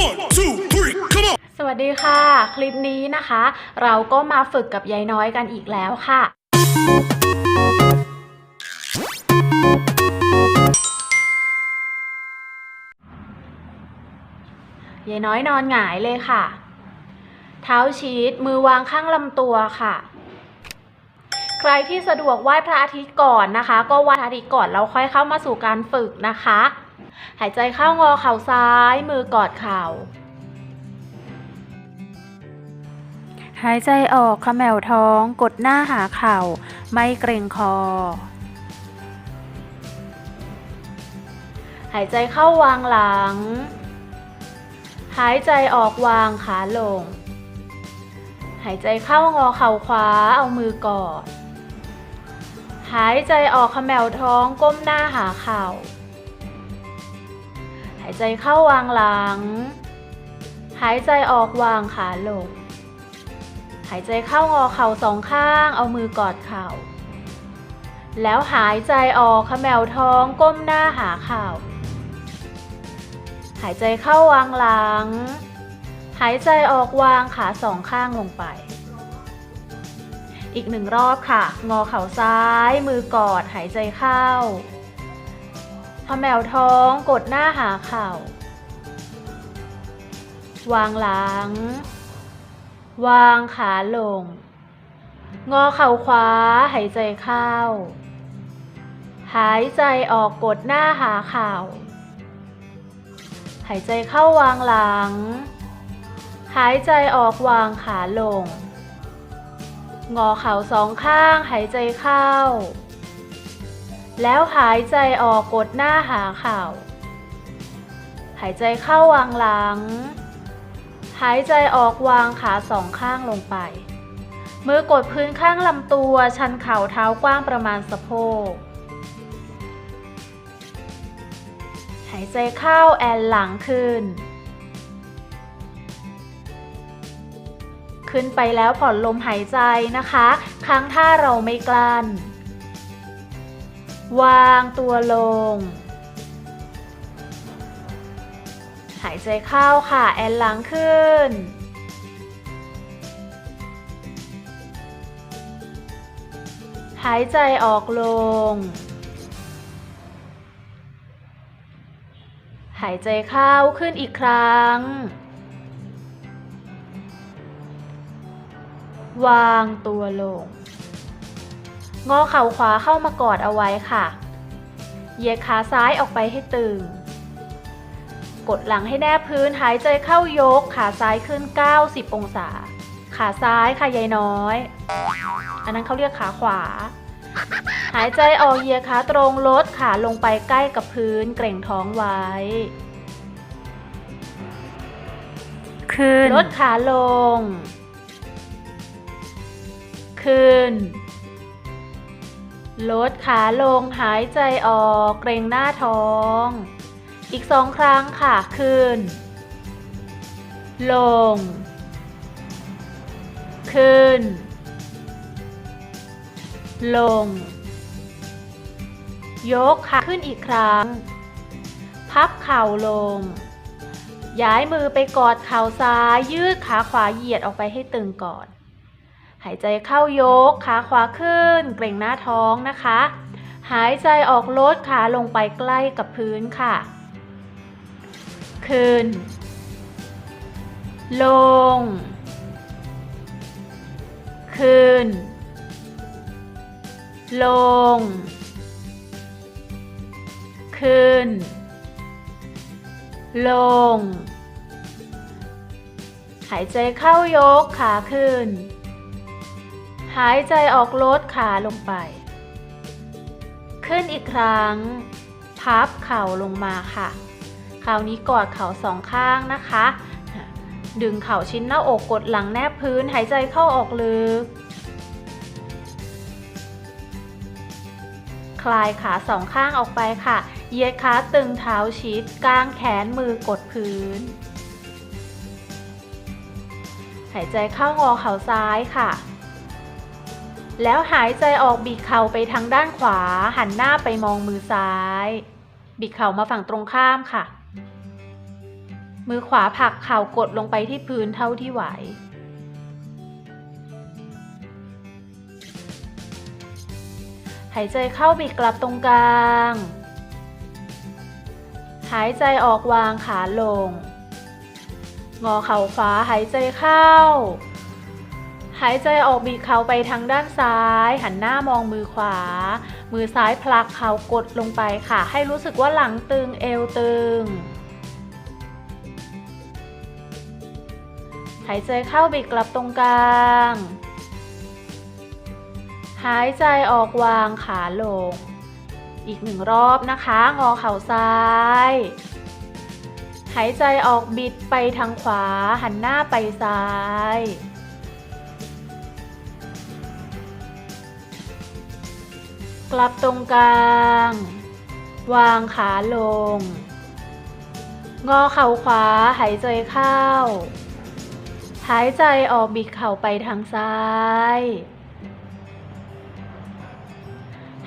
One, two, three, come on! สวัสดีค่ะ คลิปนี้นะคะ เราก็มาฝึกกับยายน้อยกันอีกแล้วค่ะ ยายน้อยนอนหงายเลยค่ะ เท้าชีดมือวางข้างลำตัวค่ะ ใครที่สะดวกไหว้พระอาทิตย์ก่อนนะคะ ก็ไหว้พระอาทิตย์ก่อนแล้วค่อยเข้ามาสู่การฝึกนะคะ หายใจเข้างอเข่าซ้าย มือกอดเข่า หายใจออกขมวท้องกดหน้าหาเข่า ไม่เกรงคอ หายใจเข้าวางหลัง หายใจออกวางขาลง หายใจเข้างอเข่าขวาเอามือกอดหายใจออกขมวท้องก้มหน้าหาเข่าายใจเข้าวางหลัง หายใจออกวางขาลง หายใจเข้างอเข่าสองข้าง เอามือกอดเข่า แล้วหายใจออกขมวท้องก้มหน้าหาเข่า หายใจเข้าวางหลัง หายใจออกวางขาสองข้างลงไป อีกหนึ่งรอบค่ะ งอเข่าซ้าย มือกอด หายใจเข้า เขมวท้องกดหน้าหาเข่า วางหลัง วางขาลง งอเข่าขวาหายใจเข้า หายใจออกกดหน้าหาเข่า หายใจเข้าวางหลัง หายใจออกวางขาลง งอเข่าสองข้างหายใจเข้า แล้วหายใจออกกดหน้าหาเข่า หายใจเข้าวางหลัง หายใจออกวางขาสองข้างลงไป มือกดพื้นข้างลำตัวชันเข่าเท้ากว้างประมาณสะโพก หายใจเข้าแอนหลังขึ้น ขึ้นไปแล้วผ่อนลมหายใจนะคะ ค้างท่าเราไม่กลั้น วางตัวลง หายใจเข้าค่ะ แอนหลังขึ้น หายใจออกลง หายใจเข้าขึ้นอีกครั้ง วางตัวลง งอเข่าขวาเข้ามากอดเอาไว้ค่ะ เหยียดขาซ้ายออกไปให้ตึง กดหลังให้แนบพื้นหายใจเข้ายก ขาซ้ายขึ้น 90 องศา ขาซ้ายค่ะยายน้อย อันนั้นเขาเรียกขาขวา หายใจออกเหยียดขาตรงลดขาลงไปใกล้กับพื้น เกร็งท้องไว้ ขึ้น ลดขาลง ขึ้น ลดขาลงหายใจออกเกรงหน้าท้อง อีกสองครั้งค่ะ ขึ้น ลง ขึ้น ลง ยกขาขึ้นอีกครั้ง พับเข่าลง ย้ายมือไปกอดเข่าซ้ายยืดขาขวาเหยียดออกไปให้ตึงก่อน หายใจเข้ายกขาขวาขึ้น เกร็งหน้าท้องนะคะ หายใจออกลดขาลงไปใกล้กับพื้นค่ะ ขึ้น ลง ขึ้น ลง ขึ้น ลง หายใจเข้ายกขาขึ้น หายใจออกลดขาลงไป ขึ้นอีกครั้ง พับเข่าลงมาค่ะ คราวนี้กอดเข่าสองข้างนะคะ ดึงเข่าชิ้นหน้าอกกดหลังแนบพื้นหายใจเข้าออกลึก คลายขาสองข้างออกไปค่ะ เหยียดขาตึงเท้าชิดกางแขนมือกดพื้น หายใจเข้างอเข่าซ้ายค่ะ แล้วหายใจออกบิดเข่าไปทางด้านขวา หันหน้าไปมองมือซ้าย บิดเข่ามาฝั่งตรงข้ามค่ะ มือขวาผลักเข่ากดลงไปที่พื้นเท่าที่ไหว หายใจเข้าบิดกลับตรงกลาง หายใจออกวางขาลง งอเข่าขวาหายใจเข้า หายใจออกบิดเข่าไปทางด้านซ้าย หันหน้ามองมือขวา มือซ้ายผลักเข่ากดลงไปค่ะ ให้รู้สึกว่าหลังตึงเอวตึง หายใจเข้าบิดกลับตรงกลาง หายใจออกวางขาลง อีกหนึ่งรอบนะคะ งอเข่าซ้ายหายใจออกบิดไปทางขวา หันหน้าไปซ้าย กลับตรงกลาง วางขาลง งอเข่าขวาหายใจเข้า หายใจออกบิดเข่าไปทางซ้าย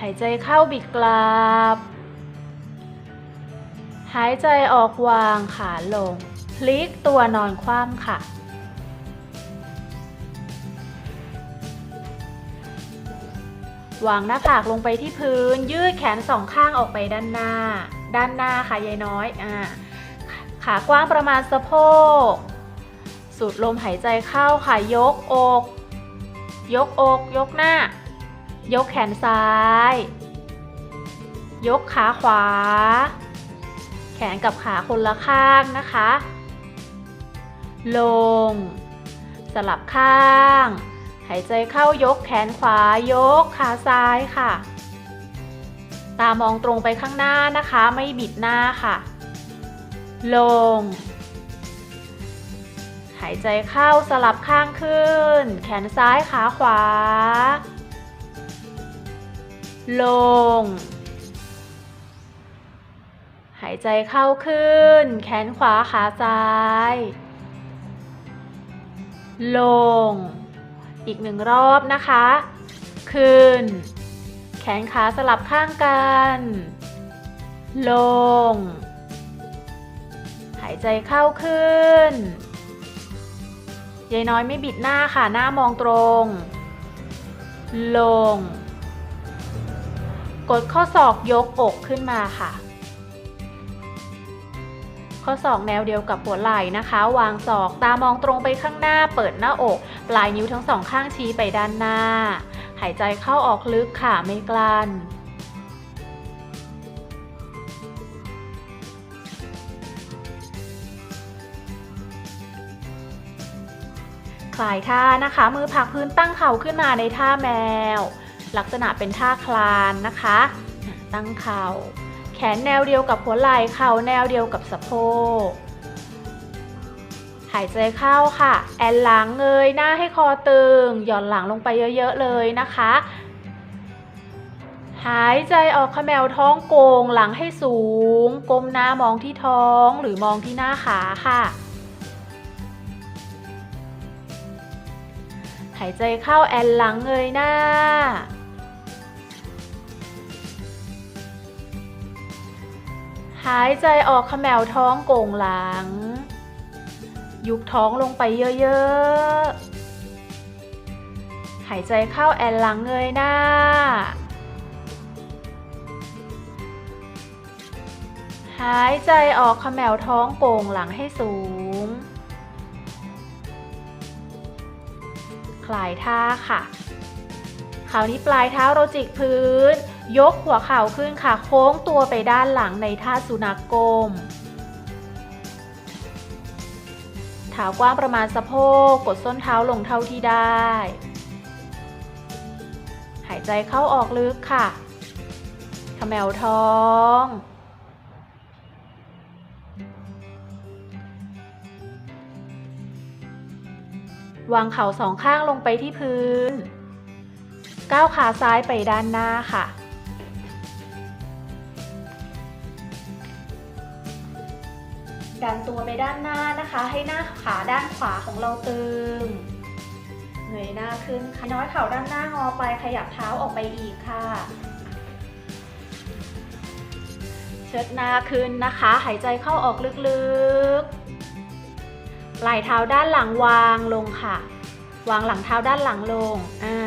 หายใจเข้าบิดกลับ หายใจออกวางขาลง พลิกตัวนอนคว่ำค่ะ วางหน้าผากลงไปที่พื้น ยืดแขนสองข้างออกไปด้านหน้า ด้านหน้าค่ะยายน้อยอ่าขากว้างประมาณสะโพก สูดลมหายใจเข้าค่ะยกอก ยกอก ยกหน้า ยกแขนซ้าย ยกขาขวา แขนกับขาคนละข้างนะคะ ลง สลับข้าง หายใจเข้ายกแขนขวายกขาซ้ายค่ะ ตามองตรงไปข้างหน้านะคะไม่บิดหน้าค่ะ ลง หายใจเข้าสลับข้างขึ้น แขนซ้ายขาขวา ลง หายใจเข้าขึ้น แขนขวาขาซ้าย ลง อีกหนึ่งรอบนะคะ ขึ้น แขนขาสลับข้างกัน ลง หายใจเข้าขึ้นยายน้อยไม่บิดหน้าค่ะ หน้ามองตรง ลง กดข้อศอกยกอกขึ้นมาค่ะ ข้อศอกแนวเดียวกับหัวไหล่นะคะ วางศอกตามองตรงไปข้างหน้า เปิดหน้าอก ปลายนิ้วทั้งสองข้างชี้ไปด้านหน้า หายใจเข้าออกลึกค่ะไม่กลั้นคลายท่านะคะ มือผักพื้นตั้งเข่าขึ้นมาในท่าแมว ลักษณะเป็นท่าคลานนะคะ ตั้งเข่า นแนวเดียวกับหัวไหล่เข่าแนวเดียวกับสะโพก หายใจเข้าค่ะ แอนหลังเงยหน้าให้คอตึง หย่อนหลังลงไปเยอะ ๆ เลยนะคะ หายใจออกขมแมวท้องโกงหลังให้สูง ก้มหน้ามองที่ท้องหรือมองที่หน้าขาค่ะ หายใจเข้าแอนหลังเงยหน้า หายใจออกขมแมวท้องโก่งหลัง ยุบท้องลงไปเยอะๆ หายใจเข้าแอนหลังเงยหน้า หายใจออกขมแมวท้องโก่งหลังให้สูง คลายท่าค่ะคราวนี้ปลายเท้าเราจิกพื้น ยกหัวเข่าขึ้นค่ะ โค้งตัวไปด้านหลังในท่าสุนัขกลมเท้ากว้างประมาณสะโพก กดส้นเท้าลงเท่าที่ได้ หายใจเข้าออกลึกค่ะ ขมแมวท้อง วางเข่าสองข้างลงไปที่พื้น ก้าวขาซ้ายไปด้านหน้าค่ะ ดันตัวไปด้านหน้านะคะ ให้หน้าขาด้านขวาของเราตึงเงยหน้าขึ้นค่ะน้อยเข่าด้านหน้างอไปขยับเท้าออกไปอีกค่ะ เชิดหน้าขึ้นนะคะ หายใจเข้าออกลึกๆปลายเท้าด้านหลังวางลงค่ะ วางหลังเท้าด้านหลังลงอ่า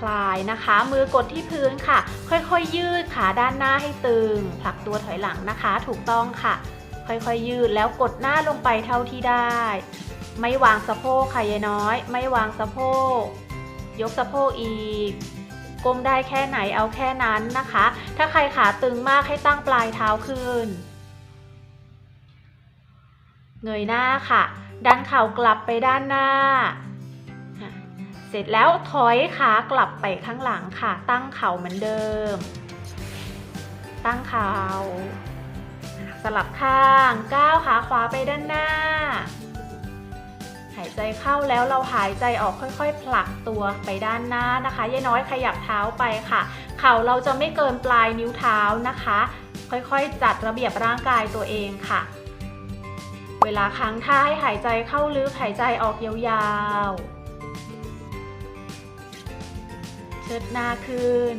คลายนะคะ มือกดที่พื้นค่ะ ค่อยๆ ยืดขาด้านหน้าให้ตึง ผลักตัวถอยหลังนะคะ ถูกต้องค่ะ ค่อยๆ ยืดแล้วกดหน้าลงไปเท่าที่ได้ ไม่วางสะโพกค่ะยายน้อย ไม่วางสะโพก ยกสะโพกอีกก้มได้แค่ไหนเอาแค่นั้นนะคะ ถ้าใครขาตึงมากให้ตั้งปลายเท้าขึ้น เงยหน้าค่ะ ดันเข่ากลับไปด้านหน้า เสร็จแล้วถอยขากลับไปข้างหลังค่ะ ตั้งเข่าเหมือนเดิม ตั้งเข่าสลับข้างก้าวขาขวาไปด้านหน้า หายใจเข้าแล้วเราหายใจออกค่อยๆ ผลักตัวไปด้านหน้านะคะยายน้อยขยับเท้าไปค่ะ เข่าเราจะไม่เกินปลายนิ้วเท้านะคะ ค่อยๆ จัดระเบียบร่างกายตัวเองค่ะ เวลาค้างท่าให้หายใจเข้าลึกหายใจออกยาวๆ เชิดหน้าขึ้น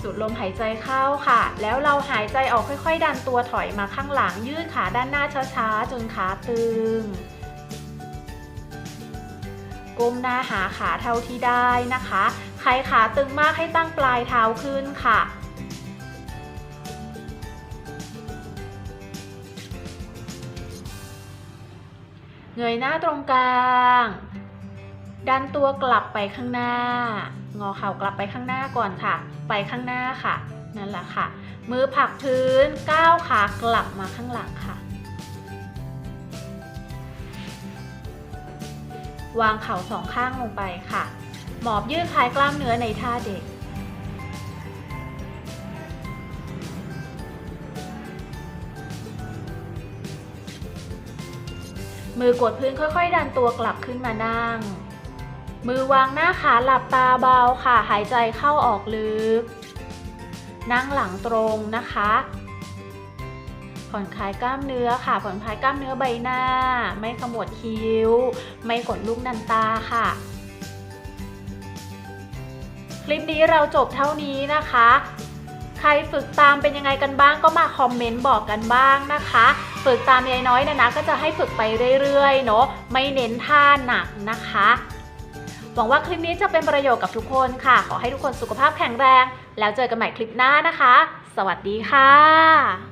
สูดลมหายใจเข้าค่ะ แล้วเราหายใจออกค่อย ๆ ดันตัวถอยมาข้างหลัง ยืดขาด้านหน้าช้าๆ จนขาตึง ก้มหน้าหาขาเท่าที่ได้นะคะ ใครขาตึงมากให้ตั้งปลายเท้าขึ้นค่ะ งยหน้าตรงกลาง ดันตัวกลับไปข้างหน้า งอเข่ากลับไปข้างหน้าก่อนค่ะ ไปข้างหน้าค่ะ นั่นแหละค่ะ มือผลักพื้นก้าวขากลับมาข้างหลังค่ะ วางเข่าสองข้างลงไปค่ะ หมอบยืดคลายกล้ามเนื้อในท่าเด็ก มือกดพื้นค่อยๆ ดันตัวกลับขึ้นมานั่ง มือวางหน้าขาหลับตาเบาค่ะ หายใจเข้าออกลึก นั่งหลังตรงนะคะ ผ่อนคลายกล้ามเนื้อค่ะ ผ่อนคลายกล้ามเนื้อใบหน้า ไม่ขมวดคิ้ว ไม่กดลูกนันตาค่ะ คลิปนี้เราจบเท่านี้นะคะ ใครฝึกตามเป็นยังไงกันบ้างก็มาคอมเมนต์บอกกันบ้างนะคะ ฝึกตามยายน้อยนะนะ ก็จะให้ฝึกไปเรื่อยๆเนาะไม่เน้นท่าหนักนะคะ หวังว่าคลิปนี้จะเป็นประโยชน์กับทุกคนค่ะ ขอให้ทุกคนสุขภาพแข็งแรง แล้วเจอกันใหม่คลิปหน้านะคะ สวัสดีค่ะ